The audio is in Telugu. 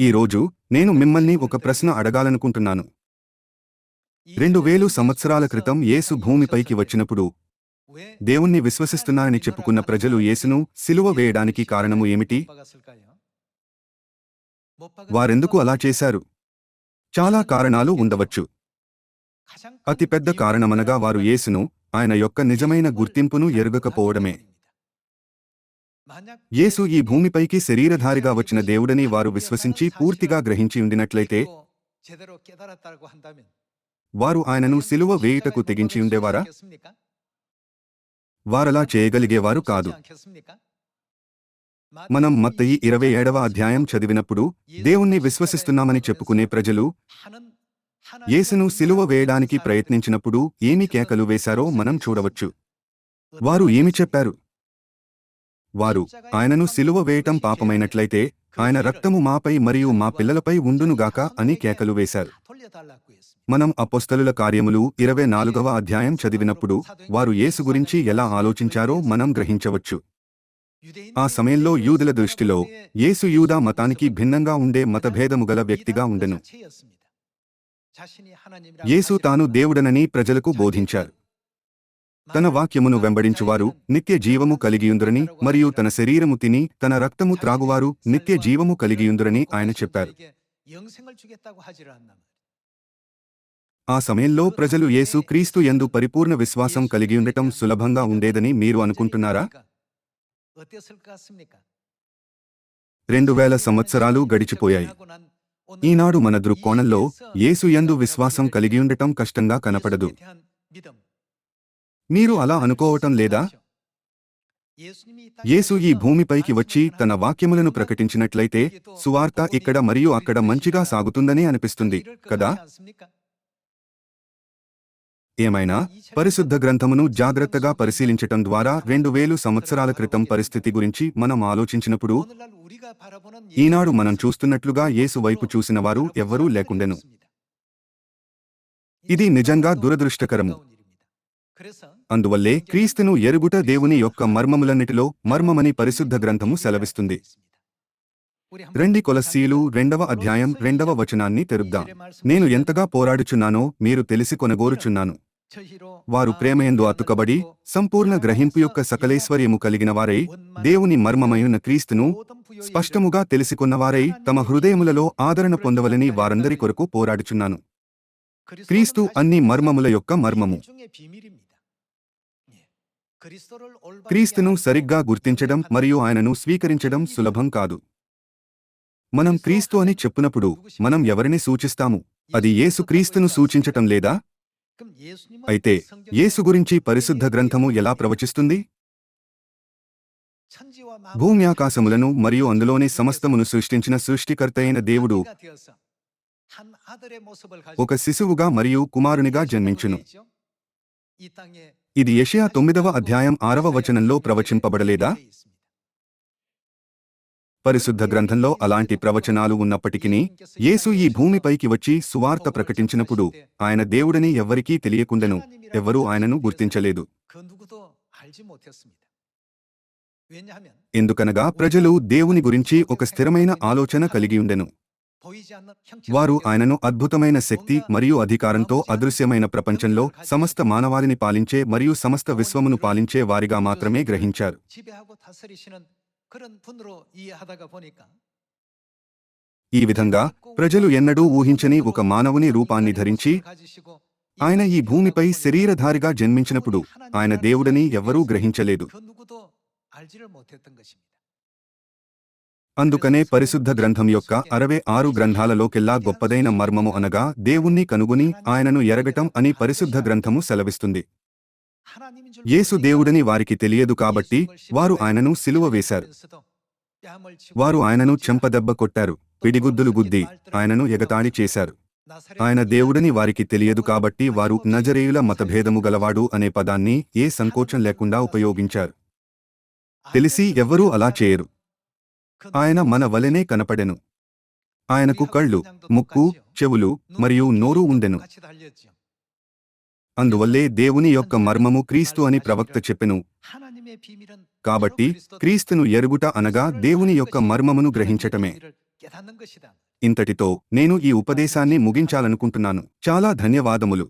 ఈ రోజు నేను మిమ్మల్ని ఒక ప్రశ్న అడగాలనుకుంటున్నాను. రెండు వేలు సంవత్సరాల క్రితం యేసు భూమిపైకి వచ్చినప్పుడు దేవుణ్ణి విశ్వసిస్తున్నారని చెప్పుకున్న ప్రజలు యేసును సిలువ వేయడానికి కారణము ఏమిటి? వారెందుకు అలా చేశారు? చాలా కారణాలు ఉండవచ్చు. అతిపెద్ద కారణమనగా వారు యేసును ఆయన యొక్క నిజమైన గుర్తింపును ఎరుగకపోవడమే. యేసు ఈ భూమిపైకి శరీరధారిగా వచ్చిన దేవుడని వారు విశ్వసించి పూర్తిగా గ్రహించి ఉండినట్లయితే వారు ఆయనను సిలువ వేయుటకు తెగించి ఉండేవారా? వారలా చేయగలిగేవారు కాదు. మనం మత్తయి ఇరవై ఏడవ అధ్యాయం చదివినప్పుడు దేవుణ్ణి విశ్వసిస్తున్నామని చెప్పుకునే ప్రజలు యేసును సిలువ వేయడానికి ప్రయత్నించినప్పుడు ఏమి కేకలు వేశారో మనం చూడవచ్చు. వారు ఏమి చెప్పారు? వారు ఆయనను సిలువ వేయటం పాపమైనట్లయితే ఆయన రక్తము మాపై మరియు మా పిల్లలపై ఉండునుగాక అని కేకలు వేశారు. మనం అపోస్తలుల కార్యములు ఇరవై నాలుగవ అధ్యాయం చదివినప్పుడు వారు యేసు గురించి ఎలా ఆలోచించారో మనం గ్రహించవచ్చు. ఆ సమయంలో యూదుల దృష్టిలో యేసు యూదా మతానికి భిన్నంగా ఉండే మతభేదము గల వ్యక్తిగా ఉండెను. యేసు తాను దేవుడనని ప్రజలకు బోధించారు. తన వాక్యమును వెంబడించువారు నిత్య జీవము కలిగియుందురని మరియు తన శరీరము తిని తన రక్తము త్రాగువారు నిత్య జీవము కలిగియుందురని ఆయన చెప్పారు. ఆ సమయంలో ప్రజలు యేసు క్రీస్తు యందు పరిపూర్ణ విశ్వాసం కలిగియుండటం సులభంగా ఉండేదని మీరు అనుకుంటున్నారా? రెండు వేల సంవత్సరాలు గడిచిపోయాయి. ఈనాడు మన దృక్కోణంలో యేసు యందు విశ్వాసం కలిగియుండటం కష్టంగా కనపడదు. మీరు అలా అనుకోవటం లేదా? యేసు ఈ భూమిపైకి వచ్చి తన వాక్యములను ప్రకటించినట్లయితే సువార్త ఇక్కడ మరియు అక్కడ మంచిగా సాగుతుందనే అనిపిస్తుంది కదా? ఏమైనా? పరిశుద్ధ గ్రంథమును జాగ్రత్తగా పరిశీలించటం ద్వారా రెండు వేలు సంవత్సరాల క్రితం పరిస్థితి గురించి మనం ఆలోచించినప్పుడు ఈనాడు మనం చూస్తున్నట్లుగా యేసు వైపు చూసిన వారు ఎవ్వరూ లేకుండెను. ఇది నిజంగా దురదృష్టకరము. అందువల్లే క్రీస్తును ఎరుగుట దేవుని యొక్క మర్మములన్నిటిలో మర్మమని పరిశుద్ధ గ్రంథము సెలవిస్తుంది. రెండి కొలస్సీలు రెండవ అధ్యాయం రెండవ వచనాన్ని తెరుద్దాం. నేను ఎంతగా పోరాడుచున్నానో మీరు తెలిసి కొనగోరుచున్నాను వారు ప్రేమయందు అతుకబడి సంపూర్ణ గ్రహింపు యొక్క సకలేశ్వర్యము కలిగిన వారై దేవుని మర్మమయున్న క్రీస్తును స్పష్టముగా తెలిసికొన్నవారై తమ హృదయములలో ఆదరణ పొందవలని వారందరి కొరకు పోరాడుచున్నాను. క్రీస్తు అన్ని మర్మముల యొక్క మర్మము. క్రీస్తును సరిగ్గా గుర్తించడం మరియు ఆయనను స్వీకరించడం సులభం కాదు. మనం క్రీస్తు అని చెప్పునప్పుడు మనం ఎవరిని సూచిస్తాము? అది యేసు క్రీస్తును సూచించటం లేదా? అయితే యేసు గురించి పరిశుద్ధ గ్రంథము ఎలా ప్రవచిస్తుంది? భూమి ఆకాశములను మరియు అందులోని సమస్తమును సృష్టించిన సృష్టికర్త అయిన దేవుడు ఒక శిశువుగా మరియు కుమారునిగా జన్మించును. ఇది యెషయా తొమ్మిదవ అధ్యాయం ఆరవ వచనంలో ప్రవచింపబడలేదా? పరిశుద్ధ గ్రంథంలో అలాంటి ప్రవచనాలు ఉన్నప్పటికీ యేసు ఈ భూమిపైకి వచ్చి సువార్త ప్రకటించినప్పుడు ఆయన దేవుడని ఎవ్వరికీ తెలియకుండెను ఎవ్వరూ ఆయనను గుర్తించలేదు. ఎందుకనగా ప్రజలు దేవుని గురించి ఒక స్థిరమైన ఆలోచన కలిగి ఉండెను. వారు ఆయనను అద్భుతమైన శక్తి మరియు అధికారంతో అదృశ్యమైన ప్రపంచంలో సమస్త మానవాళిని పాలించే మరియు సమస్త విశ్వమును పాలించే వారిగా మాత్రమే గ్రహించారు. ఈ విధంగా ప్రజలు ఎన్నడూ ఊహించని ఒక మానవుని రూపాన్ని ధరించి ఆయన ఈ భూమిపై శరీరధారిగా జన్మించినప్పుడు ఆయన దేవుడని ఎవ్వరూ గ్రహించలేదు. అందుకనే పరిశుద్ధ గ్రంథం యొక్క అరవై ఆరు గ్రంథాలలోకెల్లా గొప్పదైన మర్మము అనగా దేవుణ్ణి కనుగొని ఆయనను ఎరగటం అని పరిశుద్ధ గ్రంథము సెలవిస్తుంది. యేసు దేవుడని వారికి తెలియదు కాబట్టి వారు ఆయనను సిలువ వేశారు. వారు ఆయనను చెంపదెబ్బ కొట్టారు పిడిగుద్దులు గుద్ది ఆయనను ఎగతాళి చేశారు. ఆయన దేవుడని వారికి తెలియదు కాబట్టి వారు నజరేయుల మతభేదము గలవాడు అనే పదాన్ని ఏ సంకోచం లేకుండా ఉపయోగించారు. తెలిసి ఎవ్వరూ అలా చేయరు. ఆయన మన వలెనే కనపడెను. ఆయనకు కళ్ళు ముక్కు చెవులు మరియు నోరు ఉండెను. అందువల్లే దేవుని యొక్క మర్మము క్రీస్తు అని ప్రవక్త చెప్పెను. కాబట్టి క్రీస్తును ఎరుగుట అనగా దేవుని యొక్క మర్మమును గ్రహించటమే. ఇంతటితో నేను ఈ ఉపదేశాన్ని ముగించాలనుకుంటున్నాను. చాలా ధన్యవాదములు.